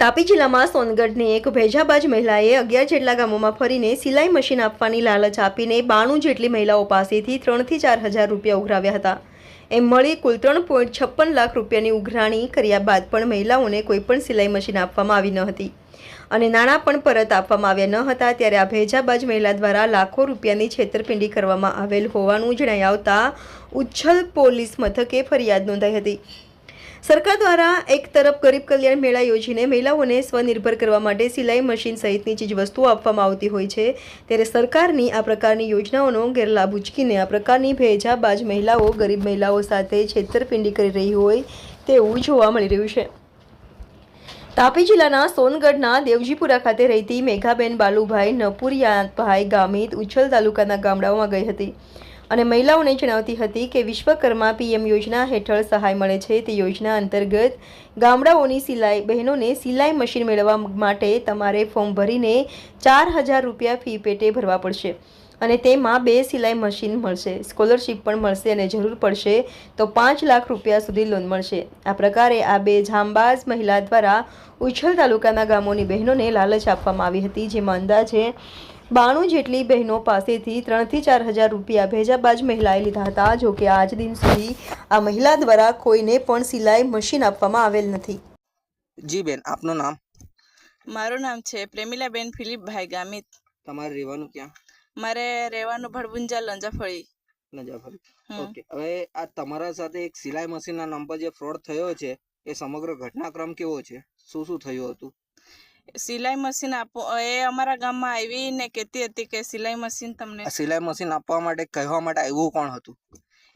તાપી જિલ્લામાં સોનગઢની એક ભેજાબાજ મહિલાએ અગિયાર જેટલા ગામોમાં ફરીને સિલાઈ મશીન આપવાની લાલચ આપીને બાણું જેટલી મહિલાઓ પાસેથી ત્રણથી ચાર હજાર રૂપિયા ઉઘરાવ્યા હતા. એમ મળી કુલ ત્રણ પોઈન્ટ છપ્પન લાખ રૂપિયાની ઉઘરાણી કર્યા બાદ પણ મહિલાઓને કોઈપણ સિલાઈ મશીન આપવામાં આવી ન હતી. અને નાણાં પણ પરત આપવામાં આવ્યા ન હતા ત્યારે આ ભેજાબાજ મહિલા દ્વારા લાખો રૂપિયાની છેતરપિંડી કરવામાં આવેલ હોવાનું જણાઈ આવતા ઉચ્છલ પોલીસ મથકે ફરિયાદ નોંધાઈ હતી. સરકાર દ્વારા એક તરફ ગરીબ કલ્યાણ મેળા યોજીને મહિલાઓને સ્વનિર્ભર કરવા માટે સિલાઈ મશીન સહિતની ચીજવસ્તુઓ આપવામાં આવતી હોય છે, ત્યારે સરકારની આ પ્રકારની યોજનાઓનો ગેરલાભ ઉચકીને આ પ્રકારની ભેજાબાજ મહિલાઓ ગરીબ મહિલાઓ સાથે છેતરપિંડી કરી રહી હોય તેવું જોવા મળી રહ્યું છે. તાપી જિલ્લાના સોનગઢના દેવજીપુરા ખાતે રહેતી મેઘાબેન બાલુભાઈ નપુરિયાભાઈ ગામિત ઉચ્છલ તાલુકાના ગામડાઓમાં ગઈ હતી. અને મહિલાઓને જણાવતી હતી કે વિશ્વકર્મા પીએમ યોજના હેઠળ સહાય મળે છે. તે યોજના અંતર્ગત ગામડાઓની સિલાઈ બહેનોને સિલાઈ મશીન મેળવવા માટે તમારે ફોર્મ ભરીને ચાર હજાર રૂપિયા ફી પેટે ભરવા પડશે અને તેમાં બે સિલાઈ મશીન મળશે, સ્કોલરશિપ પણ મળશે અને જરૂર પડશે તો પાંચ લાખ રૂપિયા સુધી લોન મળશે. આ પ્રકારે આ બે જાંબાઝ મહિલા દ્વારા ઉછલ તાલુકાના ગામોની બહેનોને લાલચ આપવામાં આવી હતી, જેમાં અંદાજે બાણું જેટલી બહેનો પાસેથી ત્રણથી ચાર હજાર રૂપિયા ભેજાબાજ મહિલાએ લીધા હતા જોકે આજ દિન સુધી આ મહિલા દ્વારા કોઈને પણ સિલાઈ મશીન આપવામાં આવેલ નથી. જી બેન આપનું નામ? મારું નામ છે પ્રેમિલાબેન ફિલિપભાઈ ગામિત. તમારે રહેવાનું ક્યાં? મારે રહેવાનું ભડબુંજા લંજાફળી. લંજાફળી. ઓકે હવે આ તમારા સાથે એક સિલાઈ મશીનના નામ પર જે ફ્રોડ થયો છે એ સમગ્ર ઘટનાક્રમ કેવો છે? શું શું થયું હતું? સિલાઈ મશીન આપો એ અમારા ગામમાં આવી ને કહેતી હતી કે સિલાઈ મશીન તમને સિલાઈ મશીન આપવા માટે કહેવા માટે આવ્યું કોણ હતું?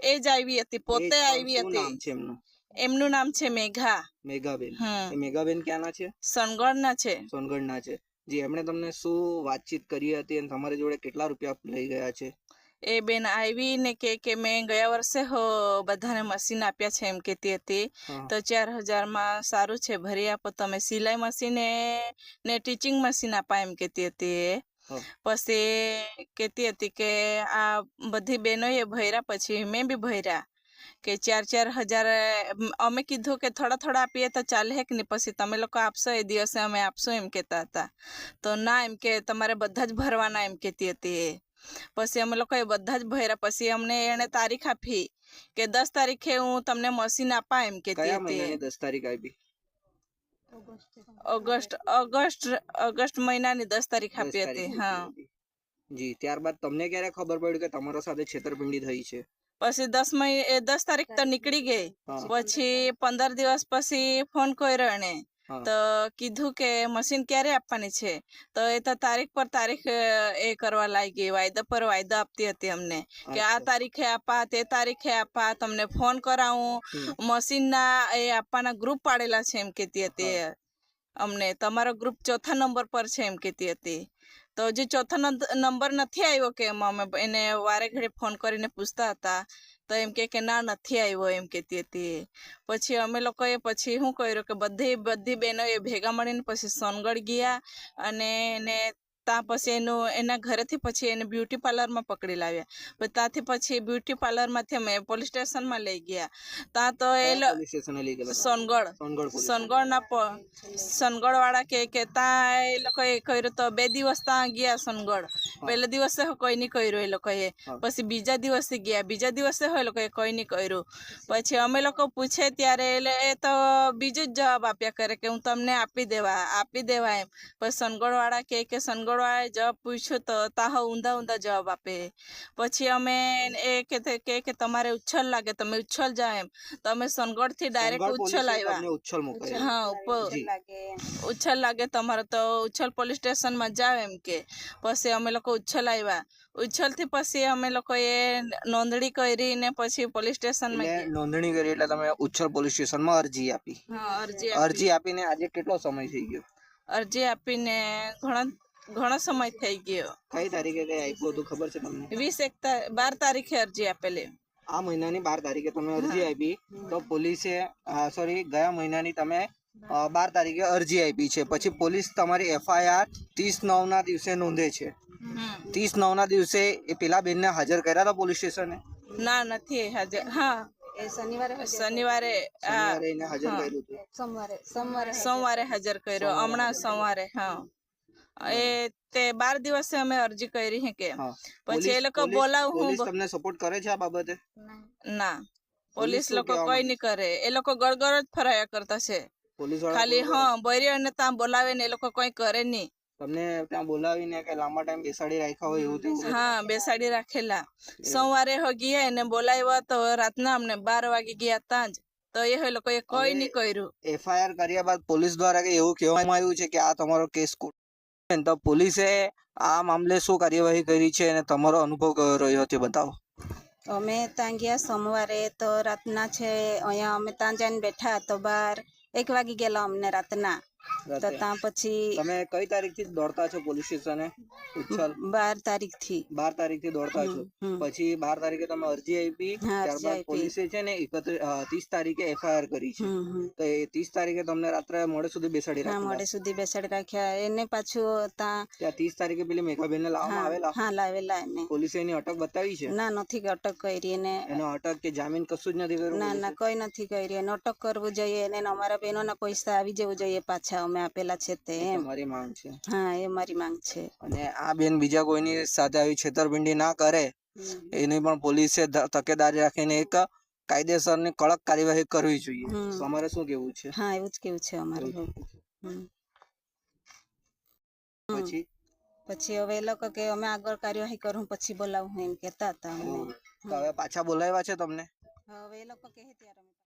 એ જ આવી હતી પોતે આવી હતી. છે એમનું? એમનું નામ છે મેઘા. મેઘાબેન. એ મેઘાબેન ક્યાંના છે? સોનગઢના છે. સોનગઢના છે. જી એમણે તમને શું વાતચીત કરી હતી અને તમારી જોડે કેટલા રૂપિયા લઈ ગયા છે? એ બેન આવી ને કે કે મેં ગયા વર્ષે હો બધાને મશીન આપ્યા છે એમ કેતી હતી. તો ચાર હજારમાં સારું છે ભરી આપો તમે. સિલાઈ મશીન ને ટીચિંગ મશીન આપા એમ કેતી હતી એ. પછી કેતી હતી કે આ બધી બહેનોએ ભર્યા પછી મેં બી ભર્યા. કે ચાર ચાર હજાર અમે કીધું કે થોડા થોડા આપીએ તો ચાલે કે નહીં પછી તમે લોકો આપશો એ દિવસે અમે આપશું એમ કહેતા હતા. તો ના એમ કે તમારે બધા જ ભરવાના એમ કહેતી હતી એ. પછી અમે લોકોએ બધા જ ભર્યા. પછી અમને એણે તારીખ આપી કે દસ તારીખે હું તમને મશીન આપા એમ કે દસ તારીખ આપી? ઓગસ્ટ ઓગસ્ટ ઓગસ્ટ મહિનાની દસ તારીખ આપી હતી હા. જી ત્યારબાદ તમને ક્યારે ખબર પડી કે તમારા સાથે છેતરપિંડી થઈ છે? પછી દસ મહિ દસ તારીખ તો નીકળી ગઈ. પછી પંદર દિવસ પછી ફોન કર્યો એને. તો કીધું કે મશીન ક્યારે આપવાની છે? તો એ તો તારીખ પર તારીખ એ કરવા લાગી વાયદા પર વાયદા આપતી હતી અમને. કે આ તારીખે આપા તે તારીખે આપા તમને ફોન કરાવું. મશીન મશીનના એ આપવાના ગ્રુપ પાડેલા છે એમ કહેતી હતી અમને તમારો ગ્રુપ ચોથા નંબર પર છે એમ કહેતી હતી. તો હજી ચોથા નંબર નથી આવ્યો કે એમાં અમે એને વારે ઘડે ફોન કરીને પૂછતા હતા. તો એમ કે કે ના, નથી આવ્યો એમ કહેતી હતી પછી અમે લોકોએ પછી શું કર્યું કે, બધી બધી બહેનોએ ભેગા મળીને પછી સોનગઢ ગયા અને એને ત્યાં પછી એનું એના ઘરેથી પછી એને બ્યુટી પાર્લરમાં પકડી લાવ્યા. ત્યાંથી પછી બ્યુટી પાર્લરમાંથી અમે પોલીસ સ્ટેશનમાં લઈ ગયા. ત્યાં તો એ સોનગઢ. સોનગઢ સોનગઢના પ- સોનગઢ વાળા કે કે ત્યાં એ લોકોએ કર્યું તો બે દિવસ ત્યાં ગયા સોનગઢ. પહેલા દિવસે કોઈ નહીં કર્યું એ લોકોએ. પછી બીજા દિવસે ગયા. બીજા દિવસે હોય લોકોએ કોઈ નહીં કર્યું. પછી અમે લોકો પૂછે ત્યારે એટલે એ તો બીજું જ જવાબ આપ્યા કરે કે હું તમને આપી દેવા આપી દેવા એમ. પછી સોનગઢ વાળા કે કે સોનગઢ વાળાએ જવાબ પૂછ્યો તો તાહો ઊંધા ઊંધા જવાબ આપે. પછી અમે એ કે કે તમારે ઉચ્છલ લાગે તમે ઉચ્છલ જાઓ એમ. તો અમે સોનગઢથી ડાયરેક્ટ ઉછલ આવ્યા હા ઉપર. ઉચ્છલ લાગે તમારે તો ઉચ્છલ પોલીસ સ્ટેશનમાં જાવ એમ કે. પછી અમે લોકો ઉચ્છલ આવ્યા ઉચ્છલથી પછી અમે લોકોએ નોંધણી કરી ને પછી પોલીસ સ્ટેશનમાં નોંધણી કરી એટલે તમે ઉચ્છલ પોલીસ સ્ટેશનમાં અરજી આપી. અરજી અરજી આપીને આજે કેટલો સમય થઈ ગયો? અરજી આપીને ઘણો ઘણો સમય થઈ ગયો. કઈ તારીખે કઈ આપ્યું હતું ખબર છે તમને? વીસ એક બાર તારીખે અરજી આપેલી. આ મહિનાની બાર તારીખે તમે અરજી આપી. તો પોલીસે સોરી ગયા મહિનાની તમે બાર તારીખે અરજી આપી છે. પછી પોલીસ તમારી એફઆઈઆર ત્રીસ નવ ના દિવસે નોંધે છે. ત્રીસ નવ ના દિવસે એ પેલા બેનને હાજર કર્યા હતા પોલીસ સ્ટેશને? ના નથી હાજર. હા. શનિવારે હાજર શનિવારે હાજર કર્યું હતું. સોમવારે સોમવારે સોમવારે હાજર કર્યો. હમણાં સોમવારે હા. એ તે બાર દિવસે અમે અરજી કરી છે કે પછી એ લોકો બોલાવ હું તમને સપોર્ટ કરે છે આ બાબતે? ના. પોલીસ લોકો કઈ નહીં કરે. એ લોકો ગળગળ જ ફરાયા કરતા છે. ખાલી? હા બૈરીઓને ત્યાં બોલાવે ને એ લોકો કઈ કરે નહીં તમને ત્યાં બોલાવીને કે લાંબા ટાઈમ બેસાડી રાખ્યા હોય એવું થયું હા બેસાડી રાખેલા. સોમવારે હો ગયા એને બોલાવ્યા તો રાતના અમને બાર વાગે ગયા ત્યાં જ. તો એ લોકોએ કઈ નહીં કર્યું. એફઆઈઆર કર્યા બાદ પોલીસ દ્વારા કે એવું કહેવામાં આવ્યું છે કે આ તમારો કેસ કોર્ટ તો પોલીસે આ મામલે શું કાર્યવાહી કરી છે અને તમારો અનુભવ કયો રહ્યો તે બતાવો. અમે ત્યાં ગયા સોમવારે તો રાતના છે, અહીંયા અમે ત્યાં જઈને બેઠા તો બાર એક વાગી ગયેલા અમને રાતના. તો ત્યાં પછી તમે કઈ તારીખથી દોડતા છો પોલીસ સ્ટેશને? ઉચ્છલ. બાર તારીખથી બાર તારીખથી દોડતા છો. પછી બાર તારીખે તમે અરજી આપી ત્યારબાદ પોલીસે છે ને ત્રીસ તારીખે એફઆઈઆર કરી છે. હમ હમ. તો એ ત્રીસ તારીખે તમને રાત્રે મોડે સુધી બેસાડી મોડે સુધી બેસાડી રાખ્યા. એને પાછું ત્યાં ત્યાં ત્રીસ તારીખે પેલી મેઘાબેન ને લાવવામાં આવેલા. હા લાવેલા એને. પોલીસે એની અટક બતાવી છે? ના નથી અટક કરી એને. એનો અટક કે જામીન કશું જ નથી કર્યું ના ના કઈ નથી કરી. એને અટક કરવું જોઈએ. એને અમારા બહેનોના પૈસા આવી જવું જોઈએ પાછા. અમે આપેલા છે તે એમ. મારી માંગ છે. હા એ મારી માંગ છે. અને આ બેન બીજા કોઈની સાથે આવી છેતરપિંડી ના કરે એની પણ પોલીસે તકેદારી રાખીને એક કાયદેસરની કડક કાર્યવાહી કરવી જોઈએ. અમારે શું કેવું છે? હા એવું જ કેવું છે અમારું પછી? પછી હવે એ લોકો કે અમે આગળ કાર્યવાહી કરું પછી બોલાવું એમ કેતા હતા હવે પાછા બોલાવ્યા છે તમને? હવે એ લોકો કહે ત્યારે